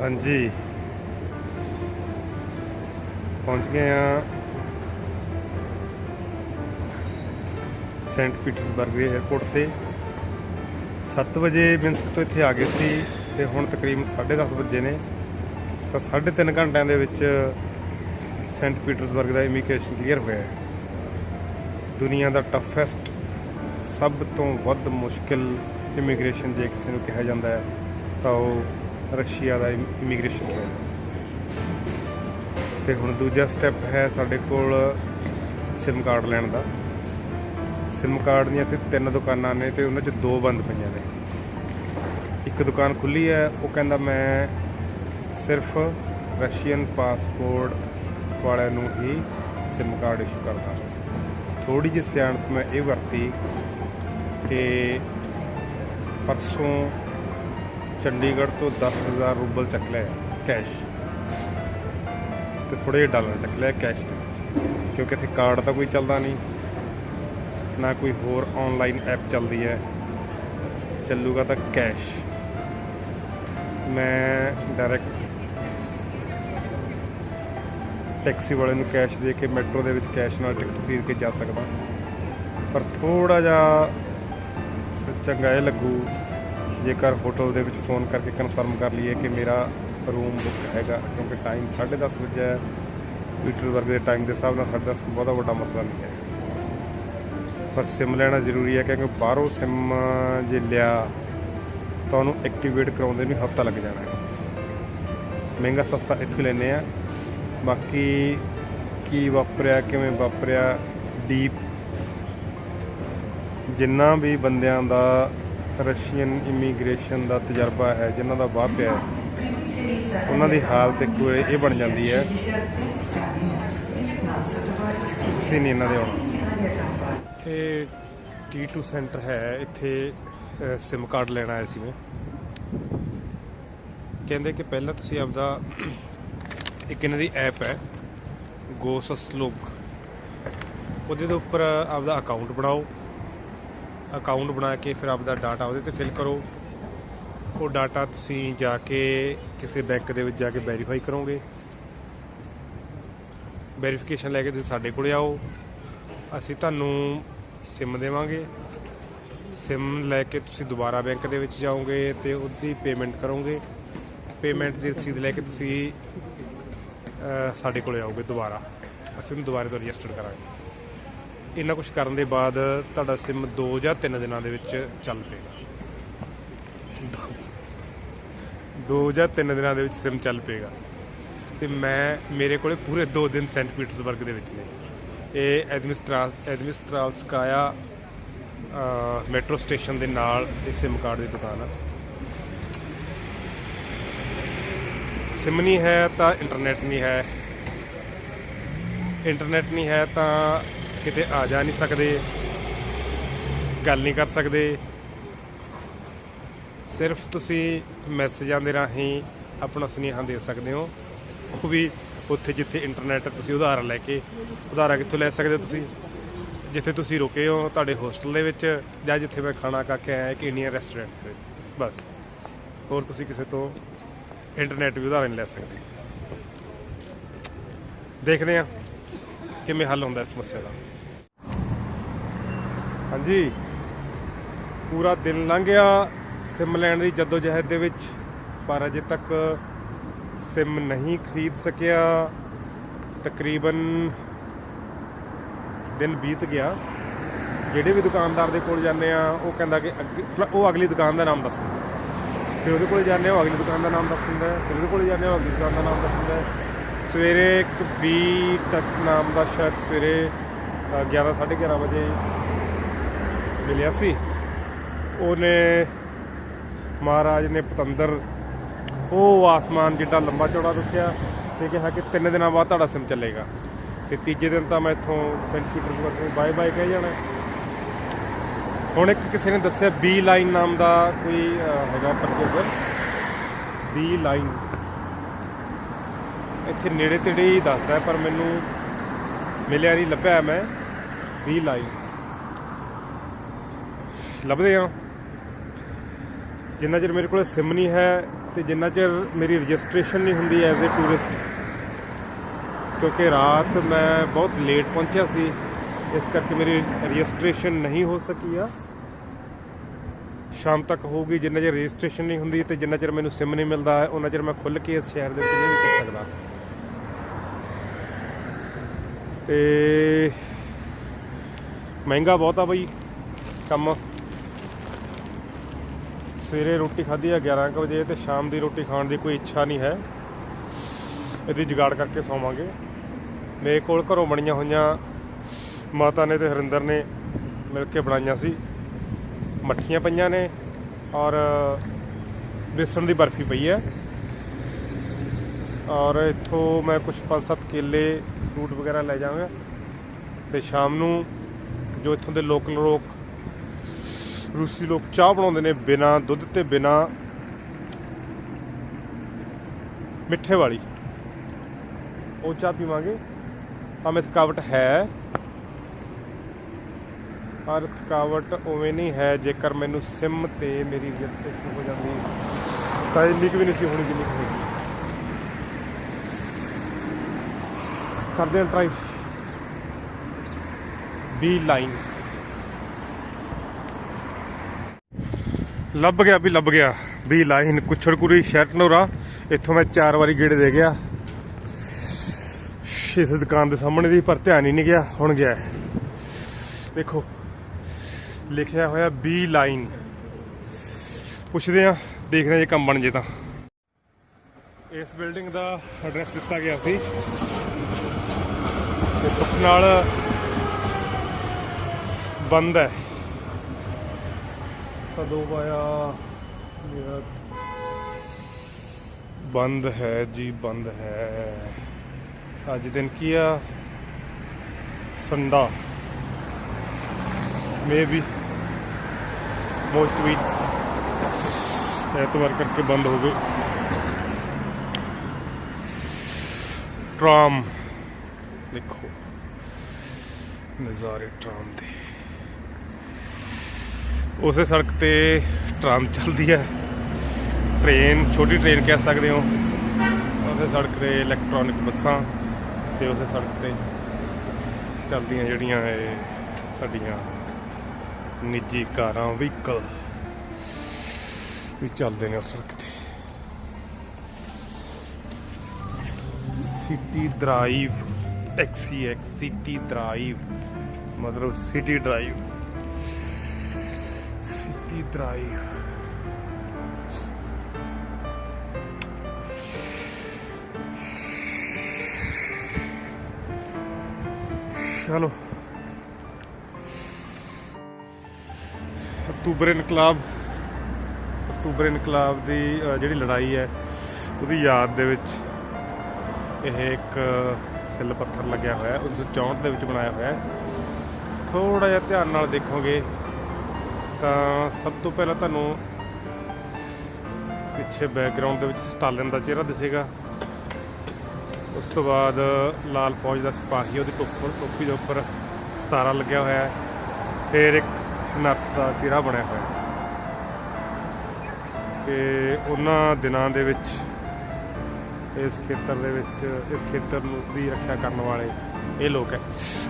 ਹਾਂਜੀ। ਪਹੁੰਚ ਗਏ ਆ ਸੈਂਟ ਪੀਟਰਸਬਰਗ ਦੇ 에ਅਰਪੋਰਟ ਤੇ। 7 ਵਜੇ ਮਿੰਸਕ ਤੋਂ ਇੱਥੇ ਆ ਗਏ ਸੀ ਤੇ ਹੁਣ ਤਕਰੀਬਨ 10:30 ਵਜੇ ਨੇ। ਤਾਂ 3.5 ਘੰਟਿਆਂ ਦੇ ਵਿੱਚ ਸੈਂਟ ਪੀਟਰਸਬਰਗ ਦਾ ਇਮੀਗ੍ਰੇਸ਼ਨ ਕਲੀਅਰ ਹੋਇਆ ਹੈ। ਦੁਨੀਆ ਦਾ ਟਫੈਸਟ ਸਭ ਤੋਂ ਵੱਧ ਮੁਸ਼ਕਿਲ ਇਮੀਗ੍ਰੇਸ਼ਨ ਜੇ ਕਿਸੇ ਨੂੰ ਕਿਹਾ ਜਾਂਦਾ ਹੈ, ਤਾਂ ਉਹ ਰਸ਼ੀਆ ਦਾ ਇਮੀਗ੍ਰੇਸ਼ਨ ਹੈ ਤੇ ਹੁਣ ਦੂਜਾ ਸਟੈਪ ਹੈ ਸਾਡੇ ਕੋਲ ਸਿਮ ਕਾਰਡ ਲੈਣ ਦਾ। ਸਿਮ ਕਾਰਡ ਦੀਆਂ ਫਿਰ ਤਿੰਨ ਦੁਕਾਨਾਂ ਨੇ ਤੇ ਉਹਨਾਂ 'ਚ ਦੋ ਬੰਦ ਪਈਆਂ ਨੇ। ਇੱਕ ਦੁਕਾਨ ਖੁੱਲੀ ਹੈ, ਉਹ ਕਹਿੰਦਾ ਮੈਂ ਸਿਰਫ ਰਸ਼ੀਅਨ ਪਾਸਪੋਰਟ ਵਾਲਿਆਂ ਨੂੰ ਹੀ ਸਿਮ ਕਾਰਡ ਇਸ਼ੂ ਕਰਦਾ। ਥੋੜੀ ਜਿਹੀ ਸਿਆਣਪ ਮੈਂ ਇਹ ਵਰਤੀ ਕਿ ਪਰਸੋਂ ਚੰਡੀਗੜ੍ਹ ਤੋਂ 10000 ਰੂਬਲ ਚੱਕ ਲਿਆ ਕੈਸ਼। ਤੇ ਥੋੜੇ ਜਿਹੇ ਡਾਲਰ ਚੱਕ ਲਿਆ ਕੈਸ਼ ਦੇ ਵਿੱਚ ਕਿਉਂਕਿ ਇੱਥੇ ਕਾਰਡ ਤਾਂ ਕੋਈ ਚੱਲਦਾ ਨਹੀਂ। ਨਾ ਕੋਈ ਹੋਰ ਆਨਲਾਈਨ ਐਪ ਚੱਲਦੀ ਹੈ। ਚੱਲੂਗਾ ਤਾਂ ਕੈਸ਼। ਮੈਂ ਡਾਇਰੈਕਟ ਟੈਕਸੀ ਵਾਲੇ ਨੂੰ ਕੈਸ਼ ਦੇ ਕੇ ਮੈਟਰੋ ਦੇ ਵਿੱਚ ਕੈਸ਼ ਨਾਲ ਟਿਕਟ ਖਰੀਦ ਕੇ ਜਾ ਸਕਦਾ। ਪਰ ਥੋੜਾ ਜਿਹਾ ਚੰਗਾ ਇਹ ਲੱਗੂ ਜੇਕਰ ਹੋਟਲ ਦੇ ਵਿੱਚ ਫੋਨ ਕਰਕੇ ਕਨਫਰਮ ਕਰ ਲਈਏ ਕਿ ਮੇਰਾ ਰੂਮ ਬੁੱਕ ਹੈਗਾ, ਕਿਉਂਕਿ ਟਾਈਮ 10:30 ਵਜੇ ਹੈ ਪੀਟਰਸਬਰਗ ਦੇ ਟਾਈਮ ਦੇ ਹਿਸਾਬ ਨਾਲ 10:30 ਬਹੁਤਾ ਵੱਡਾ ਮਸਲਾ ਨਹੀਂ ਹੈ। ਪਰ ਸਿਮ ਲੈਣਾ ਜ਼ਰੂਰੀ ਹੈ, ਕਿਉਂਕਿ ਬਾਹਰੋਂ ਸਿਮ ਜੇ ਲਿਆ, ਤਾਂ ਉਹਨੂੰ ਐਕਟੀਵੇਟ ਕਰਾਉਂਦੇ ਨੂੰ ਹਫਤਾ ਲੱਗ ਜਾਣਾ ਹੈ। ਮਹਿੰਗਾ ਸਸਤਾ ਇੱਥੋਂ ਲੈਨੇ ਆ ਬਾਕੀ ਕੀ ਵਾਪਰਿਆ, ਕਿਵੇਂ ਵਾਪਰਿਆ ਡੀਪ ਜਿੰਨਾ ਵੀ ਬੰਦਿਆਂ ਦਾ ਰਸ਼ੀਅਨ ਇਮੀਗ੍ਰੇਸ਼ਨ ਦਾ ਤਜਰਬਾ ਹੈ, ਜਿਨ੍ਹਾਂ ਦਾ ਵਾਪਰਿਆ ਹੈ। ਉਹਨਾਂ ਦੀ ਹਾਲਤ ਇੱਕ ਵੇਲੇ ਇਹ ਬਣ ਜਾਂਦੀ ਹੈ, ਅਸੀਂ ਨਹੀਂ ਇਹਨਾਂ ਦੇ ਆਉਣਾ। ਇਹ T2 ਸੈਂਟਰ ਹੈ, ਇੱਥੇ ਸਿਮ ਕਾਰਡ ਲੈਣ ਆਇਆ ਸੀ ਮੈਂ। ਕਹਿੰਦੇ ਕਿ ਪਹਿਲਾਂ ਤੁਸੀਂ ਆਪਦਾ ਇੱਕ ਇਹਨਾਂ ਦੀ ਐਪ ਹੈ ਗੋਸਸਲੋਕ ਉਹਦੇ ਦੇ ਉੱਪਰ ਆਪਦਾ ਅਕਾਊਂਟ ਬਣਾਓ। ਅਕਾਊਂਟ ਬਣਾ ਕੇ ਫਿਰ ਆਪਦਾ ਡਾਟਾ ਉਹਦੇ ਤੇ ਫਿਲ ਕਰੋ। ਉਹ ਡਾਟਾ ਤੁਸੀਂ ਜਾ ਕੇ ਕਿਸੇ ਬੈਂਕ ਦੇ ਵਿੱਚ ਜਾ ਕੇ ਵੈਰੀਫਾਈ ਕਰੋਗੇ। ਵੈਰੀਫਿਕੇਸ਼ਨ ਲੈ ਕੇ ਤੁਸੀਂ ਸਾਡੇ ਕੋਲੇ ਆਓ। ਅਸੀਂ ਤੁਹਾਨੂੰ ਸਿਮ ਦੇਵਾਂਗੇ। ਸਿਮ ਲੈ ਕੇ ਤੁਸੀਂ ਦੁਬਾਰਾ ਬੈਂਕ ਦੇ ਵਿੱਚ ਜਾਓਗੇ ਤੇ ਉਹਦੀ ਪੇਮੈਂਟ ਕਰੋਗੇ। ਪੇਮੈਂਟ ਦੀ ਰਸੀਦ ਲੈ ਕੇ ਤੁਸੀਂ ਸਾਡੇ ਕੋਲੇ ਆਓਗੇ ਦੁਬਾਰਾ। ਅਸੀਂ ਉਹਨੂੰ ਦੁਬਾਰਾ ਤੋਂ ਰਜਿਸਟਰ ਕਰਾਂਗੇ। ਇੰਨਾ ਕੁਝ ਕਰਨ ਦੇ ਬਾਅਦ ਤੁਹਾਡਾ ਸਿਮ 2 ਜਾਂ 3 ਦਿਨਾਂ ਦੇ ਵਿੱਚ ਚੱਲ ਪਏਗਾ। 2 ਜਾਂ 3 ਦਿਨਾਂ ਦੇ ਵਿੱਚ ਸਿਮ ਚੱਲ ਪਏਗਾ। ਤੇ ਮੈਂ, ਮੇਰੇ ਕੋਲੇ ਪੂਰੇ 2 ਦਿਨ ਸੈਂਟ ਪੀਟਰਸਬਰਗ ਦੇ ਵਿੱਚ ਨੇ। ਇਹ ਐਡਮਿਨਿਸਟਰਾ ਐਡਮਿਨਿਸਟਰਾਲਸਕਾਇਆ ਮੈਟਰੋ ਸਟੇਸ਼ਨ ਦੇ ਨਾਲ ਇਹ ਸਿਮ ਕਾਰਡ ਦੀ ਦੁਕਾਨ ਆ। ਸਿਮ ਨਹੀਂ ਹੈ ਤਾਂ ਇੰਟਰਨੈਟ ਨਹੀਂ ਹੈ। ਇੰਟਰਨੈਟ ਨਹੀਂ ਹੈ ਤਾਂ ਕਿਤੇ ਆ ਜਾ ਨਹੀਂ ਸਕਦੇ, ਗੱਲ ਨਹੀਂ ਕਰ ਸਕਦੇ। ਸਿਰਫ ਤੁਸੀਂ ਮੈਸੇਜਾਂ ਦੇ ਰਾਹੀਂ ਆਪਣਾ ਸੁਨੇਹਾ ਦੇ ਸਕਦੇ ਹੋ। ਉਹ ਵੀ ਉੱਥੇ ਜਿੱਥੇ ਇੰਟਰਨੈਟ ਤੁਸੀਂ ਉਧਾਰ ਲੈ ਕੇ ਉਧਾਰਾ ਕਿੱਥੋਂ ਲੈ ਸਕਦੇ ਹੋ ਤੁਸੀਂ? ਜਿੱਥੇ ਤੁਸੀਂ ਰੁਕੇ ਹੋ ਤੁਹਾਡੇ ਹੋਸਟਲ ਦੇ ਵਿੱਚ ਜਾਂ ਜਿੱਥੇ ਮੈਂ ਖਾਣਾ ਖਾ ਕੇ ਆਇਆ ਇੱਕ ਇੰਡੀਅਨ ਰੈਸਟੋਰੈਂਟ ਦੇ ਵਿੱਚ, ਬਸ। ਹੋਰ ਤੁਸੀਂ ਕਿਸੇ ਤੋਂ ਇੰਟਰਨੈਟ ਵੀ ਉਧਾਰ ਨਹੀਂ ਲੈ ਸਕਦੇ। ਦੇਖਦੇ ਹਾਂ ਕਿਵੇਂ ਹੱਲ ਹੁੰਦਾ ਇਸ ਸਮੱਸਿਆ ਦਾ। ਜੀ ਪੂਰਾ ਦਿਨ ਲੰਘ ਗਿਆ ਸਿਮ ਲੈਣ ਦੀ ਜਦੋਜਹਿਦ ਦੇ ਵਿੱਚ, ਪਰ ਅਜੇ ਤੱਕ ਸਿਮ ਨਹੀਂ ਖਰੀਦ ਸਕਿਆ। ਤਕਰੀਬਨ ਦਿਨ ਬੀਤ ਗਿਆ। ਜਿਹੜੇ ਵੀ ਦੁਕਾਨਦਾਰ ਦੇ ਕੋਲ ਜਾਂਦੇ ਆ, ਉਹ ਕਹਿੰਦਾ ਕਿ ਅੱਗੇ ਉਹ ਅਗਲੀ ਦੁਕਾਨ ਦਾ ਨਾਮ ਦੱਸ ਦਿੰਦਾ ਫਿਰ ਉਹਦੇ ਕੋਲ ਜਾਂਦੇ ਆ ਅਗਲੀ ਦੁਕਾਨ ਦਾ ਨਾਮ ਦੱਸ ਦਿੰਦਾ ਫਿਰ ਉਹਦੇ ਕੋਲ ਜਾਂਦੇ ਆ ਅਗਲੀ ਦੁਕਾਨ ਦਾ ਨਾਮ ਦੱਸ ਦਿੰਦਾ ਸਵੇਰੇ ਇੱਕ ਬੀ ਤੱਕ ਨਾਮ ਦਾ ਸ਼ਾਇਦ ਸਵੇਰੇ 11 11:30 ਵਜੇ ਮਿਲਿਆ ਸੀ। ਉਹਨੇ ਮਹਾਰਾਜ ਨੇ ਪਤੰਦਰ, ਉਹ ਆਸਮਾਨ ਜਿੱਡਾ ਲੰਬਾ ਚੌੜਾ ਦੱਸਿਆ ਤੇ ਕਿਹਾ ਕਿ ਤਿੰਨ ਦਿਨਾਂ ਬਾਅਦ ਤੁਹਾਡਾ ਸਿਮ ਚੱਲੇਗਾ। ਤੇ ਤੀਜੇ ਦਿਨ ਤਾਂ ਮੈਂ ਇੱਥੋਂ ਸੈਂਟ ਪੀਟਰਸਬਰਗ ਨੂੰ ਬਾਏ ਬਾਏ ਕਹਿ ਜਾਣਾ। ਹੁਣ ਇੱਕ ਕਿਸੇ ਨੇ ਦੱਸਿਆ ਬੀ ਲਾਈਨ ਨਾਮ ਦਾ ਕੋਈ ਹੈਗਾ ਪ੍ਰੋਪੋਜ਼ਲ ਬੀ ਲਾਈਨ ਇੱਥੇ ਨੇੜੇ ਤੇੜੇ ਹੀ ਦੱਸਦਾ ਪਰ ਮੈਨੂੰ ਮਿਲਿਆ ਨਹੀਂ, ਲੱਭਿਆ ਮੈਂ ਬੀ ਲਾਈਨ ਲੱਭਦੇ ਆ ਜਿੰਨਾ ਚਿਰ ਮੇਰੇ ਕੋਲ ਸਿਮ ਨਹੀਂ ਹੈ ਤੇ ਜਿੰਨਾ ਚਿਰ ਮੇਰੀ ਰਜਿਸਟ੍ਰੇਸ਼ਨ ਨਹੀਂ ਹੁੰਦੀ ਐਜ਼ ਅ ਟੂਰਿਸਟ ਕਿਉਂਕਿ ਰਾਤ ਮੈਂ ਬਹੁਤ ਲੇਟ ਪਹੁੰਚਿਆ ਸੀ, ਇਸ ਕਰਕੇ ਮੇਰੀ ਰਜਿਸਟ੍ਰੇਸ਼ਨ ਨਹੀਂ ਹੋ ਸਕੀ ਆ। ਸ਼ਾਮ ਤੱਕ ਹੋਊਗੀ, ਜਿੰਨਾ ਚਿਰ ਰਜਿਸਟ੍ਰੇਸ਼ਨ ਨਹੀਂ ਹੁੰਦੀ ਤੇ ਜਿੰਨਾ ਚਿਰ ਮੈਨੂੰ ਸਿਮ ਨਹੀਂ ਮਿਲਦਾ, ਉਹਨਾਂ ਚਿਰ ਮੈਂ ਖੁੱਲ ਕੇ ਇਸ ਸ਼ਹਿਰ ਦੇ ਵਿੱਚ ਨਹੀਂ ਵੀ ਕਰ ਸਕਦਾ। ਤੇ ਮਹਿੰਗਾ ਬਹੁਤ ਆ ਬਈ ਕੰਮ। ਸਵੇਰੇ ਰੋਟੀ ਖਾਧੀ ਆ 11 ਕੁ ਵਜੇ ਤੇ ਸ਼ਾਮ ਦੀ ਰੋਟੀ ਖਾਣ ਦੀ ਕੋਈ ਇੱਛਾ ਨਹੀਂ ਹੈ। ਇਹਦੀ ਜਗਾੜ ਕਰਕੇ ਸੌਵਾਂਗੇ। ਮੇਰੇ ਕੋਲ ਘਰੋਂ ਬਣੀਆਂ ਹੋਈਆਂ ਮਾਤਾ ਨੇ ਤੇ ਹਰਿੰਦਰ ਨੇ ਮਿਲ ਕੇ ਬਣਾਈਆਂ ਸੀ। ਮੱਠੀਆਂ ਪਈਆਂ ਨੇ ਔਰ ਬੇਸਣ ਦੀ ਬਰਫੀ ਪਈ ਹੈ। ਔਰ ਇੱਥੋਂ ਮੈਂ ਕੁਝ 5-7 ਕੇਲੇ ਫਰੂਟ ਵਗੈਰਾ ਲੈ ਜਾਵਾਂਗਾ। ਤੇ ਸ਼ਾਮ ਨੂੰ ਜੋ ਇੱਥੋਂ ਦੇ ਲੋਕਲ ਲੋਕ ਰੂਸੀ ਲੋਕ ਚਾਹ ਬਣਾਉਂਦੇ ਨੇ ਬਿਨਾ, ਦੁੱਧ ਤੇ ਬਿਨਾ ਮਿੱਠੇ ਵਾਲੀ। ਉਹ ਚਾਹ ਪੀਵਾਂਗੇ। ਭਾਵੇਂ ਥਕਾਵਟ ਹੈ, ਪਰ ਥਕਾਵਟ ਉਵੇਂ ਨਹੀਂ ਹੈ, ਜੇਕਰ ਮੈਨੂੰ ਸਿਮ ਤੇ ਮੇਰੀ ਰਜਿਸਟ੍ਰੇਸ਼ਨ ਹੋ ਜਾਂਦੀ, ਤਾਂ ਇੰਨੀ ਕੁ ਵੀ ਨਹੀਂ ਸੀ ਹੋਣੀ ਜਿੰਨੀ ਹੋਈ। ਕਰਦੇ ਹਾਂ ਟਰਾਈ ਬੀ ਲਾਈਨ ਲੱਭ ਗਿਆ ਵੀ ਲੱਭ ਗਿਆ। ਵੀ ਲਾਈਨ ਕੁਛੜਕੁਰੀ ਸ਼ੈਟਨੋਰਾ ਇੱਥੋਂ ਮੈਂ ਚਾਰ ਵਾਰੀ ਗੇੜੇ ਦੇ ਗਿਆ। ਇਸ ਦੁਕਾਨ ਦੇ ਸਾਹਮਣੇ ਦੀ, ਪਰ ਧਿਆਨ ਹੀ ਨਹੀਂ ਗਿਆ, ਹੁਣ ਗਿਆ। ਦੇਖੋ, ਲਿਖਿਆ ਹੋਇਆ ਬੀ ਲਾਈਨ। ਪੁੱਛਦੇ ਆ ਦੇਖਦੇ ਆ ਜੇ ਕੰਮ ਬਣ ਜੇ ਤਾਂ। ਇਸ ਬਿਲਡਿੰਗ ਦਾ ਐਡਰੈਸ ਦਿੱਤਾ ਗਿਆ ਸੀ। ਤੇ ਸੁੱਖ ਨਾਲ ਬੰਦ ਹੈ। ਸਦੋ ਪਾਇਆ ਮੇਰਾ ਬੰਦ ਹੈ ਜੀ ਬੰਦ ਹੈ ਅੱਜ ਦਿਨ ਕੀ ਆ ਸੰਡਾ ਮੇ ਵੀ ਮੋਸਟ ਵੀਕ ਐਤਵਾਰ ਕਰਕੇ ਬੰਦ ਹੋ ਗਏ ਟਰਾਮ ਦੇਖੋ ਨਜ਼ਾਰੇ ਟਰਾਮ ਦੇ ਉਸੇ ਸੜਕ ਤੇ ਟਰਾਮ ਚੱਲਦੀ ਹੈ। ਟ੍ਰੇਨ, ਛੋਟੀ ਟ੍ਰੇਨ ਕਹਿ ਸਕਦੇ ਹੋ। ਉਸੇ ਸੜਕ ਤੇ ਇਲੈਕਟ੍ਰੋਨਿਕ ਬੱਸਾਂ ਤੇ ਉਸੇ ਸੜਕ ਤੇ ਚੱਲਦੀਆਂ ਜਿਹੜੀਆਂ ਇਹ ਸਾਡੀਆਂ ਨਿੱਜੀ ਕਾਰਾਂ ਵਹੀਕਲ ਵੀ ਚੱਲਦੇ ਨੇ ਉਸ ਸੜਕ ਤੇ। ਸਿਟੀ ਡਰਾਈਵ ਟੈਕਸੀ ਹੈ। ਸਿਟੀ ਡਰਾਈਵ ਮਤਲਬ ਸਿਟੀ ਡਰਾਈਵ ਸਿਟੀ ਡਰਾਈਵ ਚਲੋ ਅਕਤੂਬਰ ਇਨਕਲਾਬ ਅਕਤੂਬਰ ਇਨਕਲਾਬ ਦੀ ਜਿਹੜੀ ਲੜਾਈ ਹੈ, ਉਹਦੀ ਯਾਦ ਦੇ ਵਿੱਚ ਇਹ ਇੱਕ ਸਿੱਲ ਪੱਥਰ ਲੱਗਿਆ ਹੋਇਆ ਹੈ। 1964 ਦੇ ਵਿੱਚ ਬਣਾਇਆ ਹੋਇਆ ਥੋੜਾ ਜਿਹਾ ਧਿਆਨ ਨਾਲ ਦੇਖੋਗੇ। ਤਾਂ ਸਭ ਤੋਂ ਪਹਿਲਾਂ ਤੁਹਾਨੂੰ ਪਿੱਛੇ ਬੈਕਗ੍ਰਾਉਂਡ ਦੇ ਵਿੱਚ ਸਟਾਲਿਨ ਦਾ ਚਿਹਰਾ ਦਿਸੇਗਾ। ਉਸ ਤੋਂ ਬਾਅਦ ਲਾਲ ਫੌਜ ਦਾ ਸਿਪਾਹੀ, ਉਹਦੀ ਟੋਪੀ ਟੋਪੀ ਦੇ ਉੱਪਰ ਸਤਾਰਾ ਲੱਗਿਆ ਹੋਇਆ ਹੈ। ਫਿਰ ਇੱਕ ਨਰਸ ਦਾ ਚਿਹਰਾ ਬਣਿਆ ਹੋਇਆ ਹੈ। ਕਿ ਉਹਨਾਂ ਦਿਨਾਂ ਦੇ ਵਿੱਚ, ਇਸ ਖੇਤਰ ਦੇ ਵਿੱਚ, ਇਸ ਖੇਤਰ ਨੂੰ ਦੀ ਰੱਖਿਆ ਕਰਨ ਵਾਲੇ ਇਹ ਲੋਕ ਹੈ।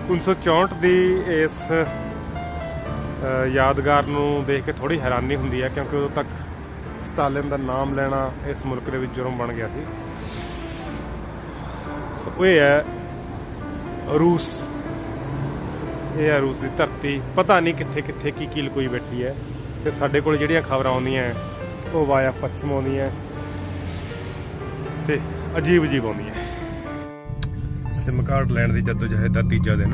1964 ਦੀ ਇਸ ਯਾਦਗਾਰ ਨੂੰ ਦੇਖ ਕੇ ਥੋੜੀ ਹੈਰਾਨੀ ਹੁੰਦੀ ਹੈ ਕਿਉਂਕਿ ਉਦੋਂ ਤੱਕ ਸਟਾਲਿਨ ਦਾ ਨਾਮ ਲੈਣਾ ਇਸ ਮੁਲਕ ਦੇ ਵਿੱਚ ਜੁਰਮ ਬਣ ਗਿਆ ਸੀ। ਸੋ ਇਹ ਹੈ ਰੂਸ। ਇਹ ਹੈ ਰੂਸ ਦੀ ਧਰਤੀ। ਪਤਾ ਨਹੀਂ ਕਿੱਥੇ ਕਿੱਥੇ ਕੀ ਕੀ ਲਕੋਈ ਬੈਠੀ ਹੈ। ਤੇ ਸਾਡੇ ਕੋਲ ਜਿਹੜੀਆਂ ਖਬਰਾਂ ਆਉਂਦੀਆਂ ਉਹ ਵਾਇਆ ਪੱਛਮ ਆਉਂਦੀਆਂ ਤੇ ਅਜੀਬ ਅਜੀਬ ਆਉਂਦੀਆਂ ਸਿਮ ਕਾਰਡ ਲੈਣ ਦੀ ਜਦੋਜਹਿਦ ਦਾ ਤੀਜਾ ਦਿਨ।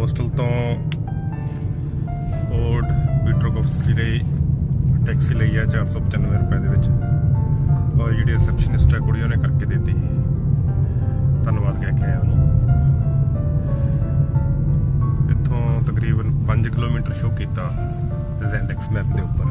ਹੋਸਟਲ ਤੋਂ ਓਲਡ ਪੀਟਰੋਕੋਵਸਕੀ ਲਈ ਟੈਕਸੀ ਲਈ ਹੈ 495 ਰੁਪਏ ਦੇ ਵਿੱਚ। ਔਰ ਜਿਹੜੀ ਰਿਸੈਪਸ਼ਨਿਸਟ ਹੈ ਕੁੜੀ ਉਹਨੇ ਕਰਕੇ ਦਿੱਤੀ ਧੰਨਵਾਦ ਕਹਿ ਕੇ ਆਇਆ ਉਹਨੂੰ। ਇੱਥੋਂ ਤਕਰੀਬਨ 5 ਕਿਲੋਮੀਟਰ ਸ਼ੋ ਕੀਤਾ ਜ਼ੈਂਡੈਕਸ ਮੈਪ ਦੇ ਉੱਪਰ।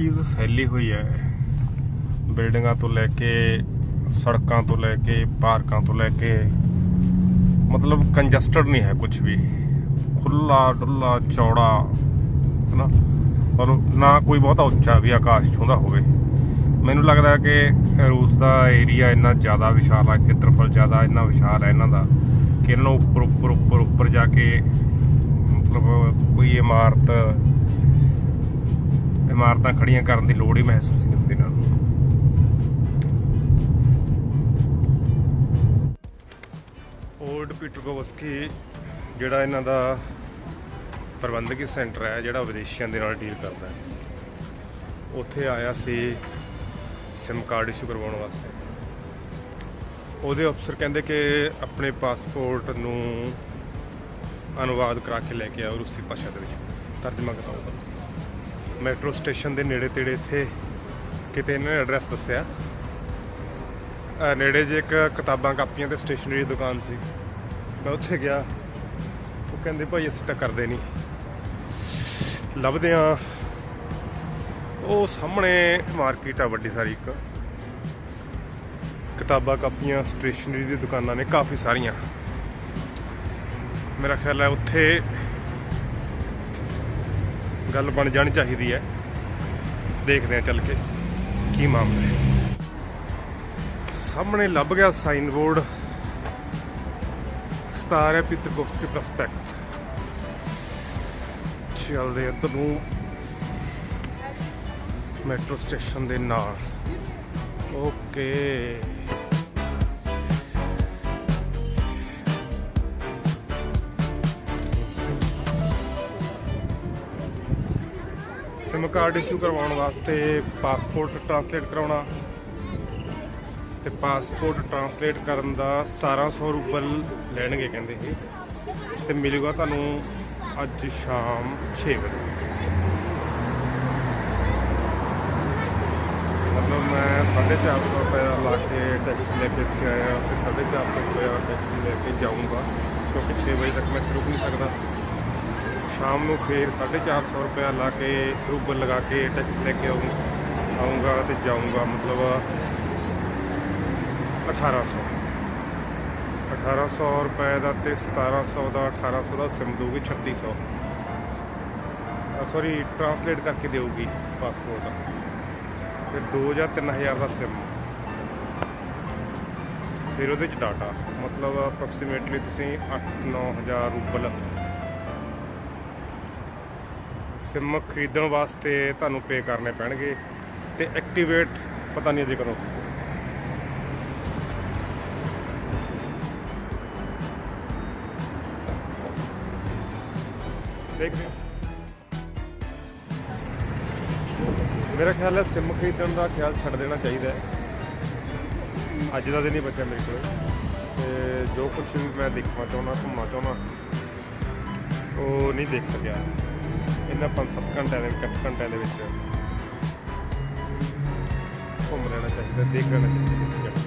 ਚੀਜ਼ ਫੈਲੀ ਹੋਈ ਹੈ। ਬਿਲਡਿੰਗਾਂ ਤੋਂ ਲੈ ਕੇ, ਸੜਕਾਂ ਤੋਂ ਲੈ ਕੇ, ਪਾਰਕਾਂ ਤੋਂ ਲੈ ਕੇ, ਮਤਲਬ ਕੰਜਸਟਡ ਨਹੀਂ ਹੈ ਕੁਝ ਵੀ। ਖੁੱਲਾ ਡੁੱਲਾ ਚੌੜਾ ਹਨਾ ਔਰ ਨਾ ਕੋਈ ਬਹੁਤਾ ਉੱਚਾ ਵੀ ਆਕਾਸ਼ ਛੂੰਦਾ ਹੋਵੇ। ਮੈਨੂੰ ਲੱਗਦਾ ਕਿ ਰੂਸ ਦਾ ਏਰੀਆ ਇੰਨਾ ਜ਼ਿਆਦਾ ਵਿਸ਼ਾਲ ਹੈ, ਖੇਤਰਫਲ ਜ਼ਿਆਦਾ ਇੰਨਾ ਵਿਸ਼ਾਲ ਹੈ ਇਹਨਾਂ ਦਾ, ਕਿ ਇਹਨਾਂ ਨੂੰ ਉੱਪਰ ਉੱਪਰ ਉੱਪਰ ਉੱਪਰ ਜਾ ਕੇ, ਮਤਲਬ ਕੋਈ ਇਮਾਰਤ ਇਮਾਰਤਾਂ ਖੜੀਆਂ ਕਰਨ ਦੀ ਲੋੜ ਹੀ ਮਹਿਸੂਸ ਨਹੀਂ ਹੁੰਦੀ ਨਾਲ ਨੂੰ। ਓਲਡ ਪੀਟਰਕੋਵਸਕੀ ਜਿਹੜਾ ਇਹਨਾਂ ਦਾ ਪ੍ਰਬੰਧਕੀ ਸੈਂਟਰ ਹੈ, ਜਿਹੜਾ ਵਿਦੇਸ਼ੀਆਂ ਦੇ ਨਾਲ ਡੀਲ ਕਰਦਾ ਹੈ। ਉੱਥੇ ਆਇਆ ਸੀ ਸਿਮ ਕਾਰਡ ਇਸ਼ੂ ਕਰਵਾਉਣ ਵਾਸਤੇ। ਉਹਦੇ ਅਫਸਰ ਕਹਿੰਦੇ ਕਿ ਆਪਣੇ ਪਾਸਪੋਰਟ ਨੂੰ ਅਨੁਵਾਦ ਕਰਾ ਕੇ ਲੈ ਕੇ ਆਓ ਰੂਸੀ ਭਾਸ਼ਾ ਦੇ ਵਿੱਚ। ਤਰਜਮਾ ਕਰਾਉਂਗਾ ਮੈਟਰੋ ਸਟੇਸ਼ਨ ਦੇ ਨੇੜੇ ਤੇੜੇ ਇੱਥੇ ਕਿਤੇ ਇਹਨਾਂ ਨੇ ਐਡਰੈਸ ਦੱਸਿਆ। ਨੇੜੇ ਜੇ ਇੱਕ ਕਿਤਾਬਾਂ ਕਾਪੀਆਂ ਤੇ ਸਟੇਸ਼ਨਰੀ ਦੀ ਦੁਕਾਨ ਸੀ। ਮੈਂ ਉੱਥੇ ਗਿਆ। ਉਹ ਕਹਿੰਦੇ, ਭਾਈ, ਅਸੀਂ ਤਾਂ ਕਰਦੇ ਨਹੀਂ ਲੱਭਦੇ ਆ ਉਹ ਸਾਹਮਣੇ ਮਾਰਕੀਟ ਆ ਵੱਡੀ ਸਾਰੀ ਇੱਕ। ਕਿਤਾਬਾਂ, ਕਾਪੀਆਂ ਸਟੇਸ਼ਨਰੀ ਦੀ ਦੁਕਾਨਾਂ ਨੇ ਕਾਫੀ ਸਾਰੀਆਂ। ਮੇਰਾ ਖਿਆਲ ਹੈ ਉੱਥੇ ਗੱਲ ਬਣ ਜਾਣੀ ਚਾਹੀਦੀ ਹੈ। ਦੇਖਦੇ ਆ ਚੱਲ ਕੇ ਕੀ ਮਾਮਲਾ ਹੈ। ਸਾਹਮਣੇ ਲੱਭ ਗਿਆ ਸਾਈਨ ਬੋਰਡ ਸਤਾਰ ਹੈ ਪਿਤਰਕੋਵਸਕੀ ਪ੍ਰੋਸਪੈਕਟ ਚੱਲਦੇ ਆ ਨੂੰ। ਮੈਟਰੋ ਸਟੇਸ਼ਨ ਦੇ ਨਾਲ। ਓਕੇ ਸਿਮ ਕਾਰਡ ਇਸ਼ੂ ਕਰਵਾਉਣ ਵਾਸਤੇ ਪਾਸਪੋਰਟ ਟ੍ਰਾਂਸਲੇਟ ਕਰਾਉਣਾ। ਤੇ ਪਾਸਪੋਰਟ ਟ੍ਰਾਂਸਲੇਟ ਕਰਨ ਦਾ 1700 ਰੂਬਲ ਲੈਣਗੇ ਕਹਿੰਦੇ ਇਹ। ਤੇ ਮਿਲੇਗਾ ਤੁਹਾਨੂੰ ਅੱਜ ਸ਼ਾਮ 6 ਵਜੇ। ਮਤਲਬ ਮੈਂ 450 ਰੁਪਏ ਲਾ ਕੇ ਟੈਕਸੀ ਲੈ ਕੇ ਇੱਥੇ ਆਇਆ ਤੇ 450 ਰੁਪਏ ਟੈਕਸੀ ਲੈ ਕੇ ਜਾਊਂਗਾ, ਕਿਉਂਕਿ 6 ਵਜੇ ਤੱਕ ਮੈਂ ਰੁਕ ਨਹੀਂ ਸਕਦਾ। ਸ਼ਾਮ ਨੂੰ ਫੇਰ 450 ਰੁਪਏ ਲਾ ਕੇ ਰੂਬਲ ਲਗਾ ਕੇ ਟੈਕਸੀ ਲੈ ਕੇ ਆਊਂ ਆਊਂਗਾ ਤੇ ਜਾਊਂਗਾ ਮਤਲਬ 1800 1800 ਰੁਪਏ ਦਾ ਤੇ 1700 ਦਾ 1800 ਦਾ ਸਿਮ ਦਊਗੀ 3600 ਸੌਰੀ ਟ੍ਰਾਂਸਲੇਟ ਕਰਕੇ ਦੇਊਗੀ ਪਾਸਪੋਰਟ ਫਿਰ 2 ਜਾਂ 3000 ਦਾ ਸਿਮ ਫਿਰ ਉਹਦੇ ਚ ਡਾਟਾ ਮਤਲਬ ਅਪਰੋਕਸੀਮੇਟਲੀ ਤੁਸੀਂ 8-9000 ਰੂਬਲ ਸਿਮ ਖਰੀਦਣ ਵਾਸਤੇ ਤੁਹਾਨੂੰ ਪੇ ਕਰਨੇ ਪੈਣਗੇ ਤੇ ਐਕਟੀਵੇਟ ਪਤਾ ਨਹੀਂ ਅਜੇ ਕਦੋਂ ਦੇਖਦੇ ਹਾਂ। ਮੇਰਾ ਖਿਆਲ ਹੈ ਸਿਮ ਖਰੀਦਣ ਦਾ ਖਿਆਲ ਛੱਡ ਦੇਣਾ ਚਾਹੀਦਾ ਹੈ। ਅੱਜ ਦਾ ਦਿਨ ਹੀ ਬਚਿਆ ਮੇਰੇ ਕੋਲ। ਤੇ ਜੋ ਕੁਝ ਵੀ ਮੈਂ ਦੇਖਣਾ ਚਾਹੁੰਦਾ, ਘੁੰਮਣਾ ਚਾਹੁੰਦਾ, ਉਹ ਨਹੀਂ ਦੇਖ ਸਕਿਆ। ਇਹਨਾਂ 5-7 ਘੰਟਿਆਂ ਦੇ ਵਿੱਚ 8 ਘੰਟਿਆਂ ਦੇ ਵਿੱਚ ਘੁੰਮ ਲੈਣਾ ਚਾਹੀਦਾ ਦੇਖ ਲੈਣਾ ਚਾਹੀਦਾ